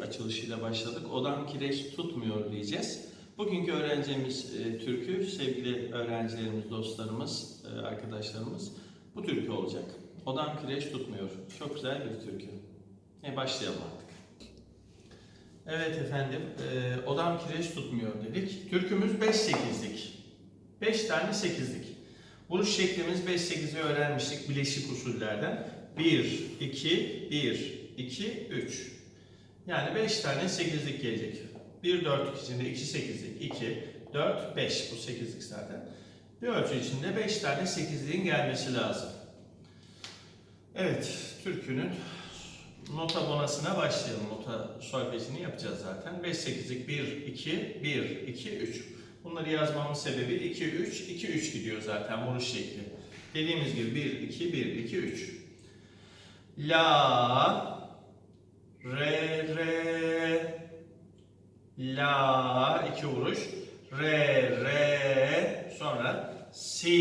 açılışıyla başladık. Odam kireç tutmuyor diyeceğiz. Bugünkü öğreneceğimiz e, türkü sevgili öğrencilerimiz, dostlarımız, e, arkadaşlarımız bu türkü olacak. Odam kireç tutmuyor. Çok güzel bir türkü. E, başlayalım artık. Evet efendim, e, odam kireç tutmuyor dedik. Türkümüz 5-8'lik. 5 tane 8'lik. Vuruş şeklimiz 5-8'i öğrenmiştik bileşik usullerden. 1, 2, 1, 2, 3. Yani 5 tane 8'lik gelecek. 1 4 içinde 2 8'lik, 2, 4, 5 bu 8'lik zaten. Bir ölçü içinde 5 tane 8'liğin gelmesi lazım. Evet, türkünün nota bonasına başlayalım. Nota solfejini yapacağız zaten. 5 8'lik 1 2 1 2 3. Bunları yazmamın sebebi 2 3 2 3 gidiyor zaten vuruş şekli. Dediğimiz gibi 1 2 1 2 3. La re re la iki vuruş. Re re sonra si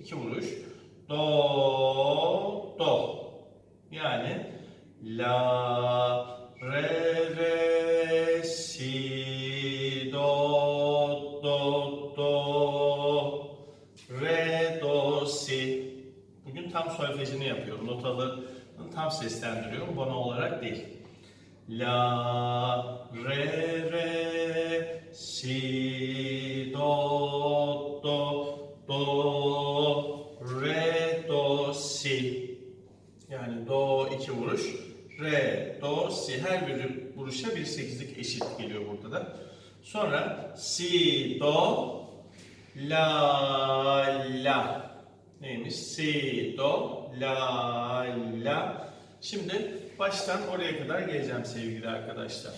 iki vuruş. Do do. Yani la tam seslendiriyorum. Bono olarak değil. La, re, re, si, do, do, do, re, do, si. Yani do iki vuruş, re, do, si. Her bir vuruşa bir sekizlik eşit geliyor burada da. Sonra si, do, la, la. Neymiş? Si, do, la, la. Şimdi baştan oraya kadar geleceğim sevgili arkadaşlar.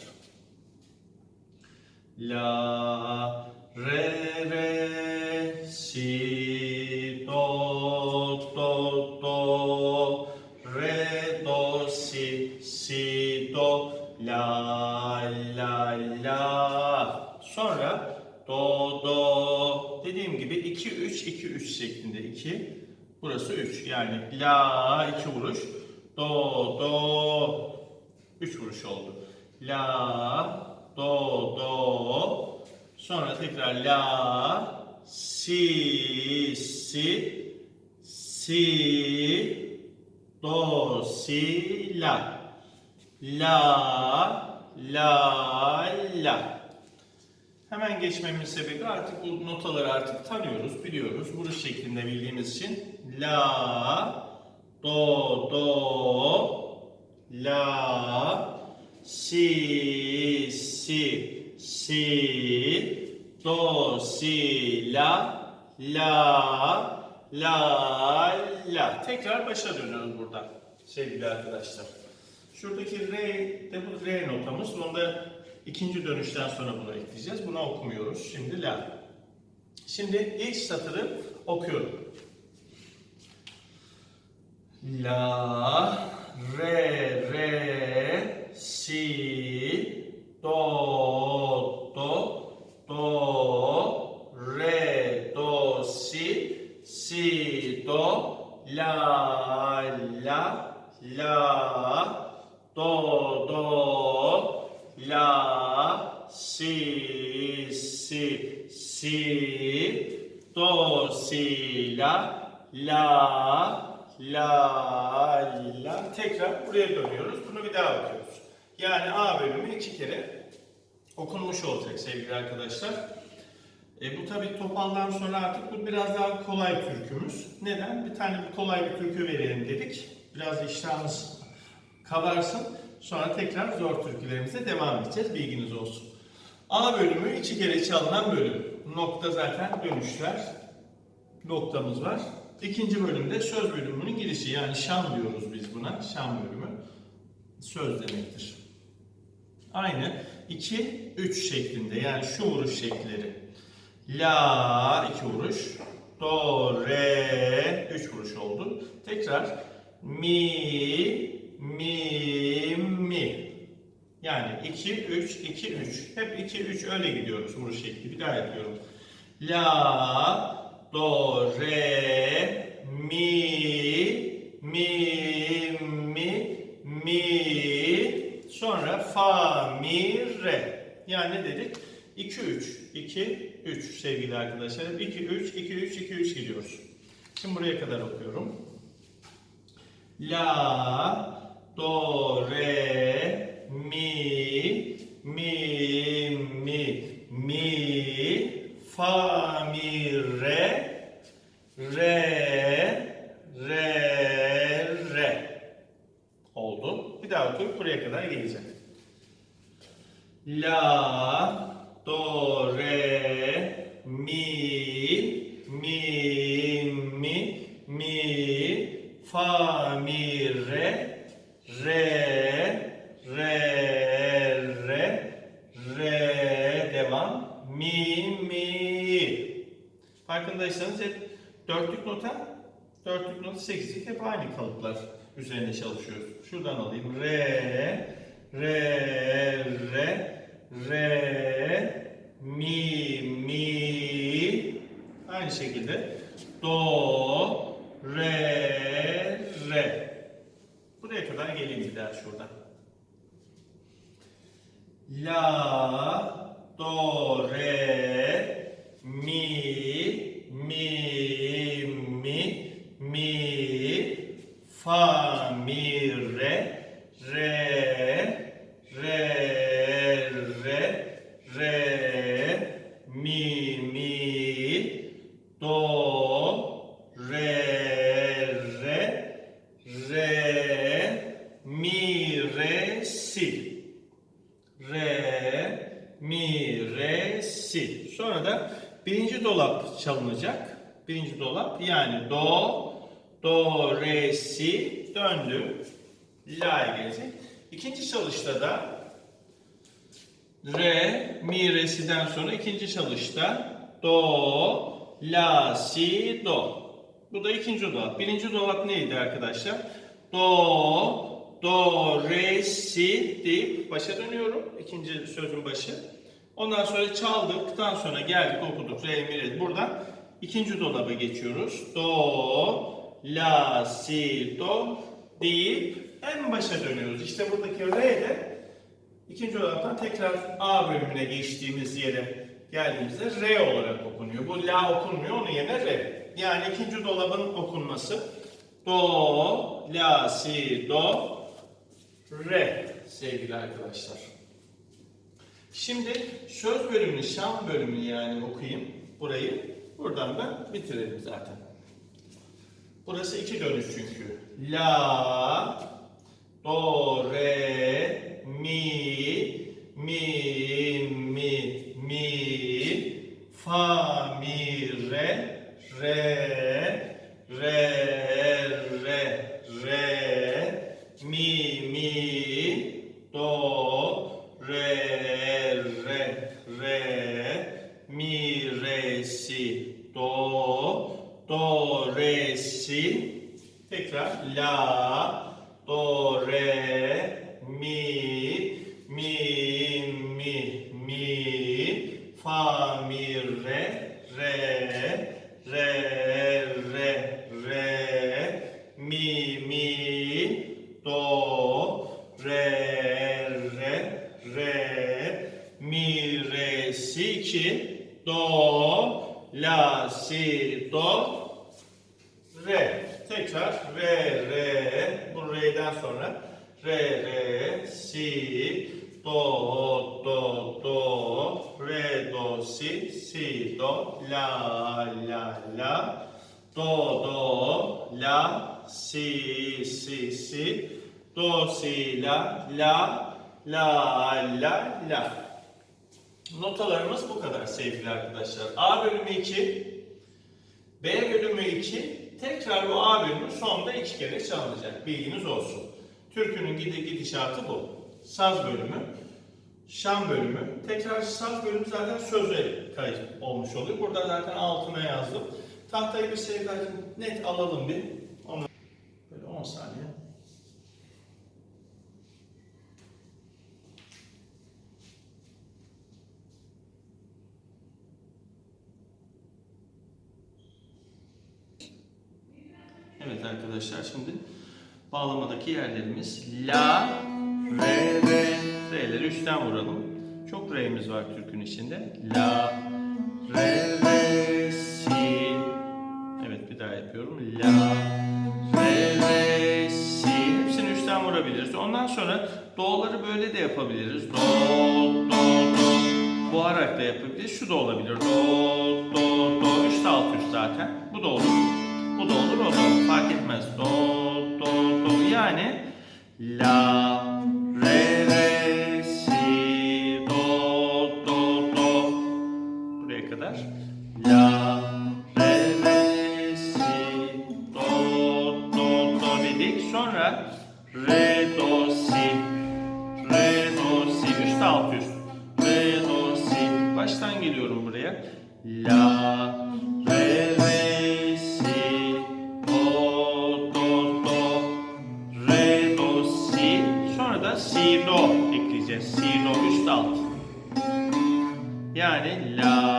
La, re, re, si, do, do, do, re, do, si, si, do, la, la, la. Sonra do, do. Dediğim gibi 2, 3, 2, 3 şeklinde 2. Burası 3. Yani la 2 vuruş. Do, do. 3 vuruş oldu. La, do, do. Sonra tekrar la, si, si, si, do, si, la. La, la, la. Hemen geçmemin sebebi artık bu notaları artık tanıyoruz, biliyoruz. Vuruş şeklinde bildiğimiz için la, do, do, la, si, si, si, do, si, la, la, la, la. Tekrar başa dönüyoruz burada sevgili arkadaşlar. Şuradaki re de bu re notamız. Onu da ikinci dönüşten sonra bunu ekleyeceğiz. Bunu okumuyoruz. Şimdi la. Şimdi ilk satırı okuyorum. La, re, re, si, do, do, do, re, do, si, si, do, la, la, la, do, do, la, si, si, si, do, si, la, la, la, la. Tekrar buraya dönüyoruz. Bunu bir daha okuyoruz. Yani A bölümü iki kere okunmuş olacak sevgili arkadaşlar. E, bu tabi topaldan sonra artık bu biraz daha kolay türkümüz. Neden? Bir tane bir kolay bir türkü verelim dedik. Biraz iştahımız kabarsın. Sonra tekrar zor türkülerimize devam edeceğiz. Bilginiz olsun. A bölümü iki kere çalınan bölüm. Nokta zaten dönüşler. Noktamız var. İkinci bölümde söz bölümünün girişi. Yani şan diyoruz biz buna. Şan bölümü. Söz demektir. Aynı 2 3 şeklinde yani şu vuruş şekilleri. La 2 vuruş, do re 3 vuruş oldu. Tekrar mi mi mi. Yani 2 3 2 3. Hep 2 3 öyle gidiyoruz vuruş şekli. Bir daha yapıyorum. La do re mi mi, mi, mi. Sonra fa, mi, re. Yani ne dedik? 2, 3. 2, 3 sevgili arkadaşlar. 2, 3, 2, 3, 2, 3 gidiyoruz. Şimdi buraya kadar okuyorum. La, do, re, mi, mi, mi, mi, fa, mi, re, re, re, re. Oldu. Bir daha okuyup buraya kadar geleceğim. La, do, re, mi, mi, mi, mi, fa, mi, re, re, re, re, re, devam, mi, mi. Farkındaysanız hep dörtlük nota, dörtlük nota sekizlik hep aynı kalıplar üzerinde çalışıyoruz. Şuradan alayım. Re, re, re, re, mi, mi. Aynı şekilde do, re, re. Buraya kadar geleyim bir daha şuradan. La, do, re, mi, mi, mi, mi, fa, mi, re, re, re, re, re, mi, mi, do, re, re, re, mi, re, si. Re, mi, re, si. Sonra da birinci dolap çalınacak. Birinci dolap yani do, do, re, si döndü. La'ya gelecek. İkinci çalışta da re, mi, re, si'den sonra ikinci çalışta do, la, si, do. Bu da ikinci dolap. Birinci dolap neydi arkadaşlar? Do, do, re, si deyip başa dönüyorum. İkinci sözün başı. Ondan sonra çaldıktan sonra geldik okuduk. Re, mi, re. Buradan ikinci dolaba geçiyoruz. Do, la, si, do deyip en başa dönüyoruz. İşte buradaki re de ikinci dolaptan tekrar A bölümüne geçtiğimiz yere geldiğimizde re olarak okunuyor. Bu la okunmuyor, onun yerine re. Yani ikinci dolabın okunması do, la, si, do, re sevgili arkadaşlar. Şimdi söz bölümünü, şan bölümünü yani okuyayım burayı. Buradan da bitirelim zaten. Burası iki dönüş çünkü. La, do, re, mi, mi, mi, mi, fa, mi, re, re, re, re, mi, mi, do, re, re, re, mi, re, si, do, do, re, si. Tekrar la, do, re, mi, mi, mi, mi, fa, mi, re, re, re, re, re, mi, mi, do, re, re, re, mi, re, si, ki, do, la, si, do, Re. Tekrar re re. Bu re'den sonra re re si do do do re do si si do la la la do do la si si si do si la la la la la Notalarımız bu kadar sevgili arkadaşlar. A bölümü 2, B bölümü 2, tekrar bu A bölümü sonunda iki kere çalınacak. Bilginiz olsun. Türkünün gidi gidişatı bu. Saz bölümü, şan bölümü. Tekrar saz bölümü zaten söze kayıt olmuş oluyor. Burada zaten altına yazdım. Tahtayı bir sevgilercim net alalım bir. Onu böyle 10 saniye. Evet arkadaşlar şimdi bağlamadaki yerlerimiz. La, re, re. Re'leri üstten vuralım. Çok re'miz var türkün içinde. La, re, re, si. Evet bir daha yapıyorum. La, re, re, si. Hepsini üstten vurabiliriz. Ondan sonra do'ları böyle de yapabiliriz. Do, do, do. Boğarak da yapabiliriz. Şu da olabilir. Do, do, do. Üst alt üst zaten. Bu da olur. Bu da olur, o da. Fark etmez. Do, do, do. Yani la, Baştan geliyorum buraya. La, re, re, si, do, do, do. Re, do, si. Sonra da si, do ekleyeceğiz. Si, do, üst alt. Yani la,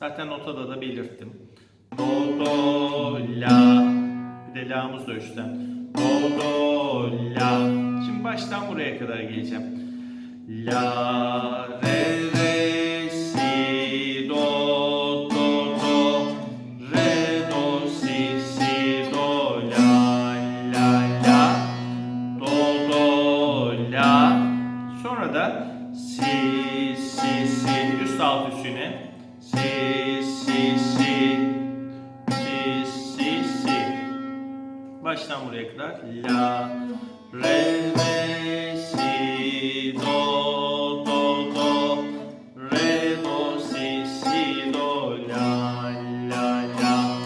Zaten notada da belirttim. Do, do, la. Bir de la'mız da üstten. Do, do, la. Şimdi baştan buraya kadar geleceğim. La, re, re, La, re, re, si, do, do, do. Re, do, si, si, do, la, la, la.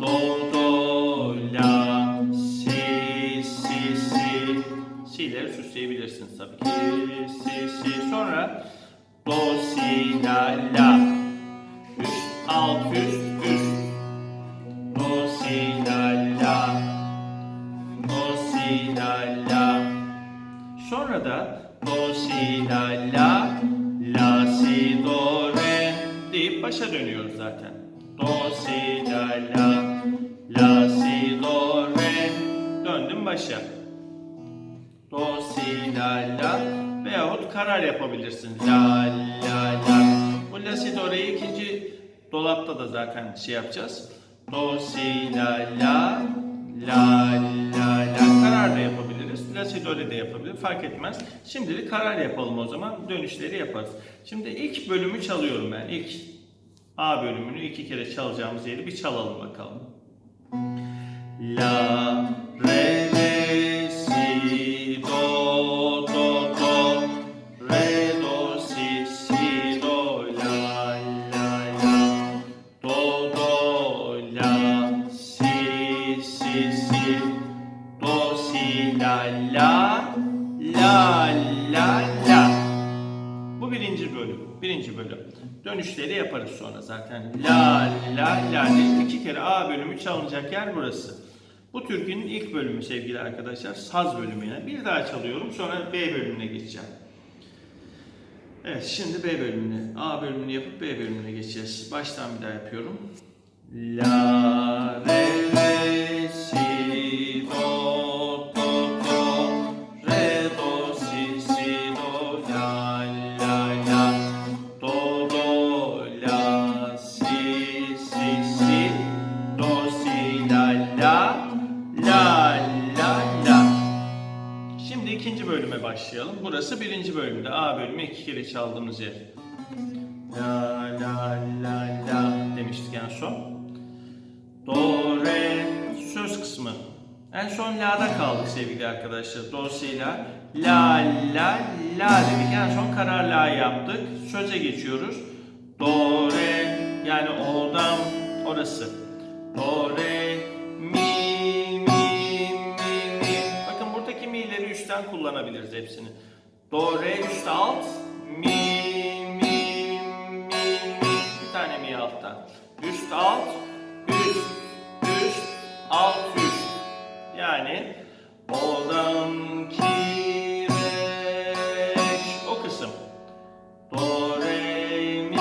Do, do, la, si, si, si. Si'leri süsleyebilirsiniz tabii ki. Si, si. Sonra do, si, la, la. Üst, alt, üst, üst. Sonra da do, si, la, la. La, si, do, re. Deyip başa dönüyoruz zaten. Do, si, la, la. La, si, do, re. Döndüm başa. Do, si, la, la. Veyahut karar yapabilirsin. La, la, la. Bu la, si, do, re'yi ikinci dolapta da zaten şey yapacağız. Do, si, la, la. La, la, la. Karar da yapabiliriz. Do, re de yapabiliriz. Fark etmez. Şimdilik karar yapalım o zaman. Dönüşleri yaparız. Şimdi ilk bölümü çalıyorum ben. İlk A bölümünü iki kere çalacağımız yeri bir çalalım bakalım. La, re, Dönüşleri yaparız sonra zaten. La, la, la. iki kere A bölümü çalınacak yer burası. Bu türkünün ilk bölümü sevgili arkadaşlar. Saz bölümüne. Bir daha çalıyorum. Sonra B bölümüne geçeceğim. Evet şimdi B bölümüne. A bölümünü yapıp B bölümüne geçeceğiz. Baştan bir daha yapıyorum. La, re, re, başlayalım. Burası birinci bölümde. A bölümü iki kere çaldığımız yer. La, la, la, la demiştik en son. Do, re, söz kısmı. En son la'da kaldık sevgili arkadaşlar. Do, si, la. La, la, dedik. En son karar la yaptık. Söze geçiyoruz. Do, re. Yani oldam orası. Do, re, mi, mi'leri üstten kullanabiliriz hepsini. Do, re, üst, alt, mi, mi, mi, mi. Bir tane mi alttan. Üst, alt, üst, üst, alt, üst. Yani oldam kireç o kısım. Do, re, mi,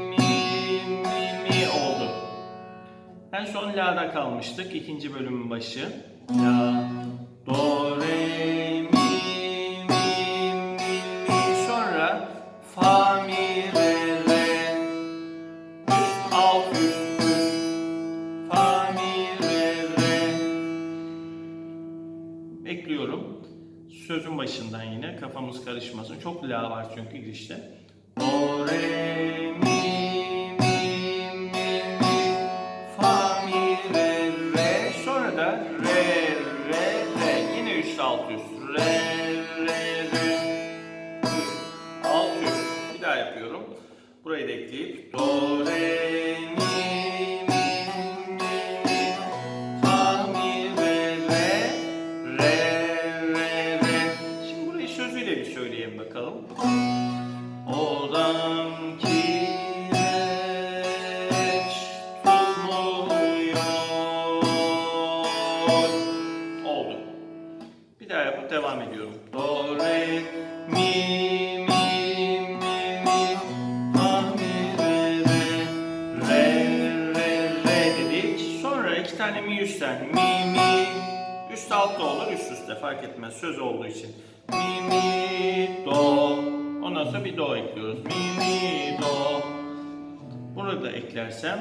mi, mi, mi oldu. En son la'da kalmıştık. ikinci bölümün başı. La, karışmasın. Çok la var çünkü girişte. Do, re, mi, mi, mi, mi. Fa, mi, re, re. Sonra da re, re, re. Yine üst alt üst. Re, re, re. Üst, alt üst. Bir daha yapıyorum. Burayı da ekleyip do, re, mi, da olur, üst üste fark etmez. Söz olduğu için. Mi, mi, do. Ondan sonra bir do ekliyoruz. Mi, mi, do. Burada eklersem.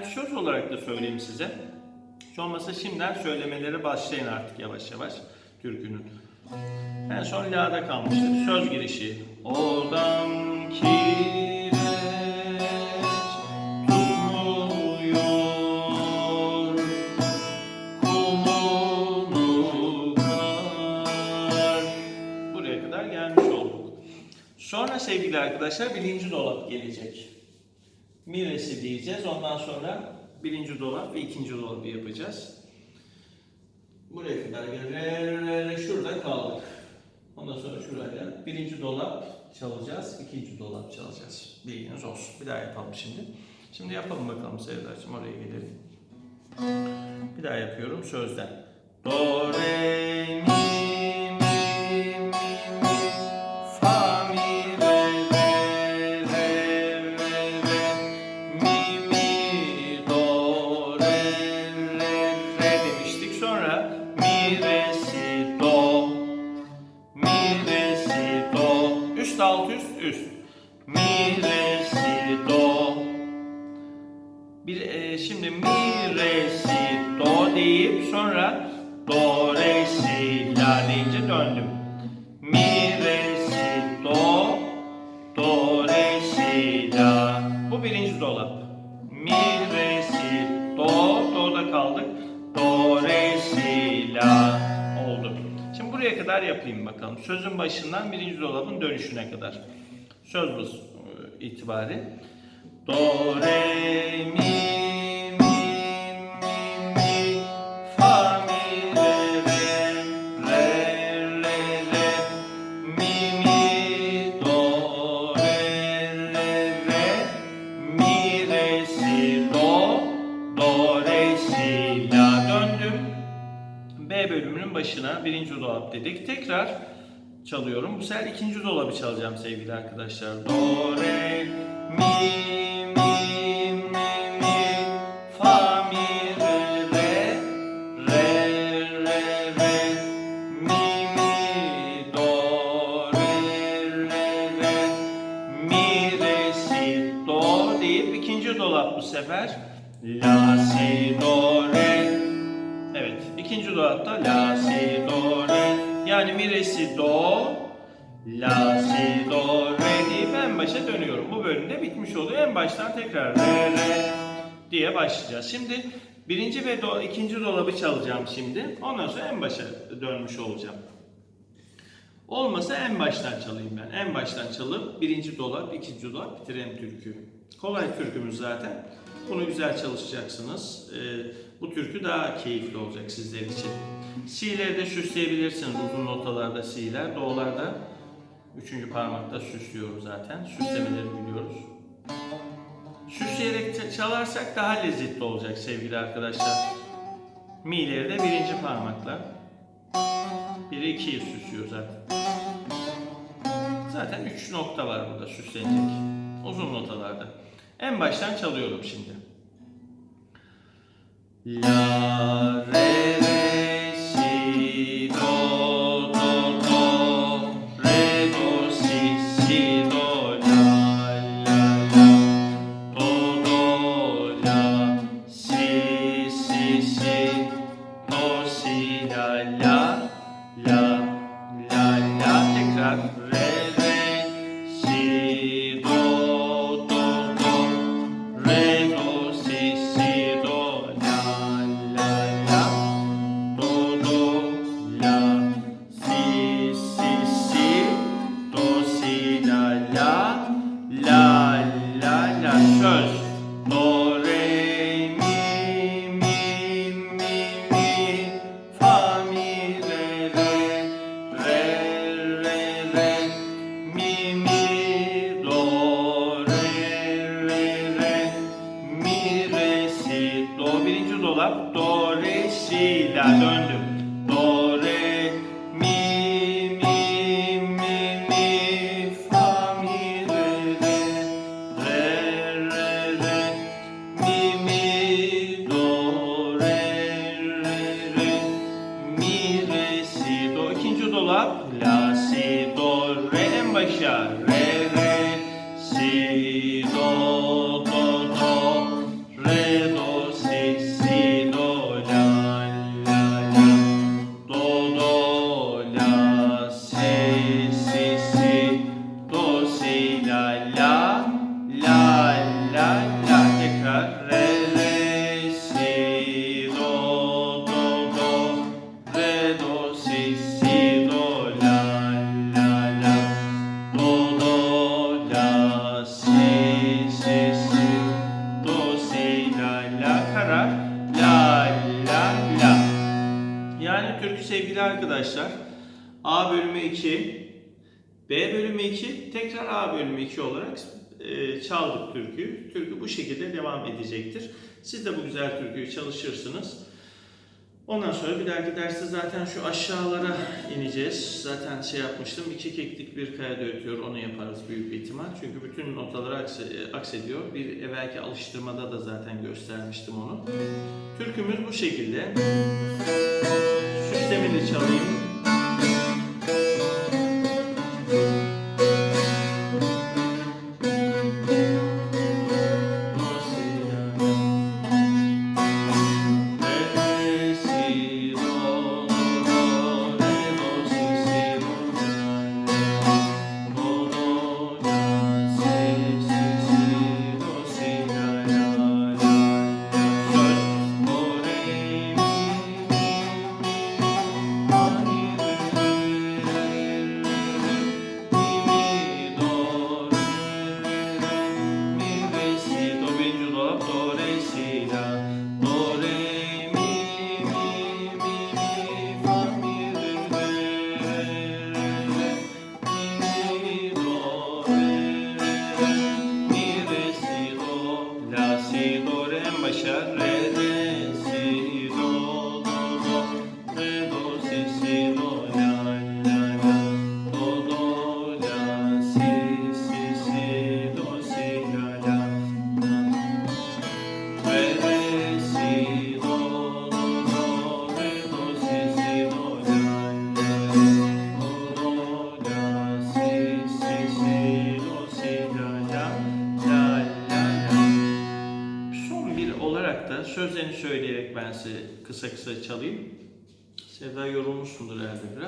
Yani söz olarak da söyleyeyim size. Hiç olmazsa şimdiden söylemeleri başlayın artık yavaş yavaş türkünün. En son la'da kalmıştık. Söz girişi. Odam olduk. Sonra sevgili arkadaşlar birinci dolap gelecek. Miresi diyeceğiz. Ondan sonra birinci dolap ve ikinci dolabı yapacağız. Buraya kadar gel. Re, re, re, şurada kaldık. Ondan sonra şurayla birinci dolap çalacağız, ikinci dolap çalacağız. Bilginiz olsun. Bir daha yapalım şimdi. Şimdi yapalım bakalım Sevdacığım oraya gelelim. Bir daha yapıyorum sözden. Do, re, mi, kadar yapayım bakalım. Sözün başından birinci dolabın dönüşüne kadar. Söz bu e, itibari. Do, re, mi, birinci dolap dedik. Tekrar çalıyorum. Bu sefer ikinci dolabı çalacağım sevgili arkadaşlar. Do, re, mi, mi, mi, mi, fa, mi, re, re, re, re, re, mi, mi, do, re, re, re, mi, re, si, do deyip ikinci dolap bu sefer. La, si, do, re, ikinci dolapta la, si, do, re. Yani mi, re, si, do, La, si, do, re deyip en başa dönüyorum. Bu bölümde bitmiş oluyor. En baştan tekrar re, re diye başlayacağız. Şimdi birinci ve do, ikinci dolabı çalacağım şimdi. Ondan sonra en başa dönmüş olacağım. Olmasa en baştan çalayım ben. En baştan çalıp birinci dolap, ikinci dolap bitirelim türkü. Kolay türkümüz zaten. Bunu güzel çalışacaksınız. Ee, bu türkü daha keyifli olacak sizler için. Si'leri de süsleyebilirsiniz. Uzun notalarda si'ler. Do'larda üçüncü parmakta süslüyoruz zaten. Süslemeleri biliyoruz. Süsleyerek çalarsak daha lezzetli olacak sevgili arkadaşlar. Mi'leri de birinci parmakla. Biri ikiyi süslüyor zaten. Zaten üç nokta var burada süslenecek. Uzun notalarda. En baştan çalıyorum şimdi. La, do, re, A bölümü 2 olarak e, çaldık türküyü. Türkü bu şekilde devam edecektir. Siz de bu güzel türküyü çalışırsınız. Ondan sonra bir dahaki derste zaten şu aşağılara ineceğiz. Zaten şey yapmıştım. iki keklik bir kayada ötüyor. Onu yaparız büyük bir ihtimal. Çünkü bütün notaları akse- aksediyor. Bir evvelki alıştırmada da zaten göstermiştim onu. Türkümüz bu şekilde. Süslemeli çalayım.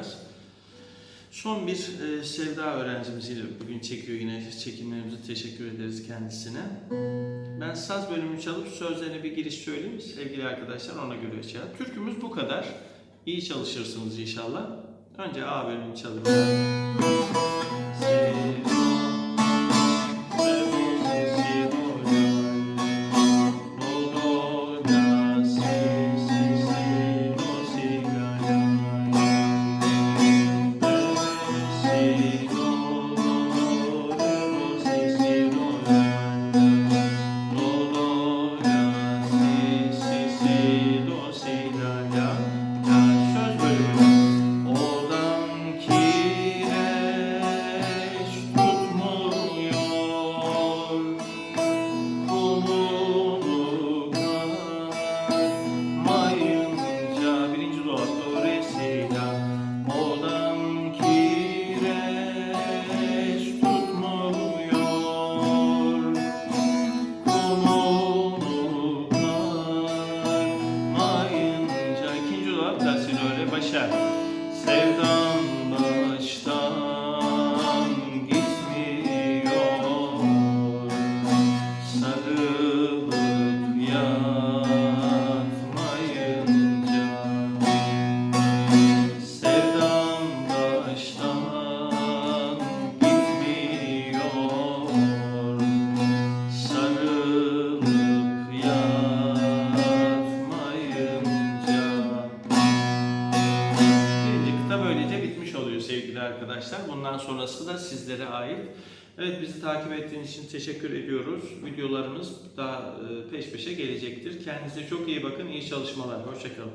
Biraz. Son bir e, Sevda öğrencimiziyle bugün çekiyor yine çekimlerimize teşekkür ederiz kendisine. Ben saz bölümünü çalıp sözlerine bir giriş söyleyeyim sevgili arkadaşlar ona göre şey. Türkümüz bu kadar. İyi çalışırsınız inşallah. Önce A bölümünü çalıyorum. Evet bizi takip ettiğiniz için teşekkür ediyoruz. Videolarımız daha e, peş peşe gelecektir. Kendinize çok iyi bakın. İyi çalışmalar. Hoşçakalın.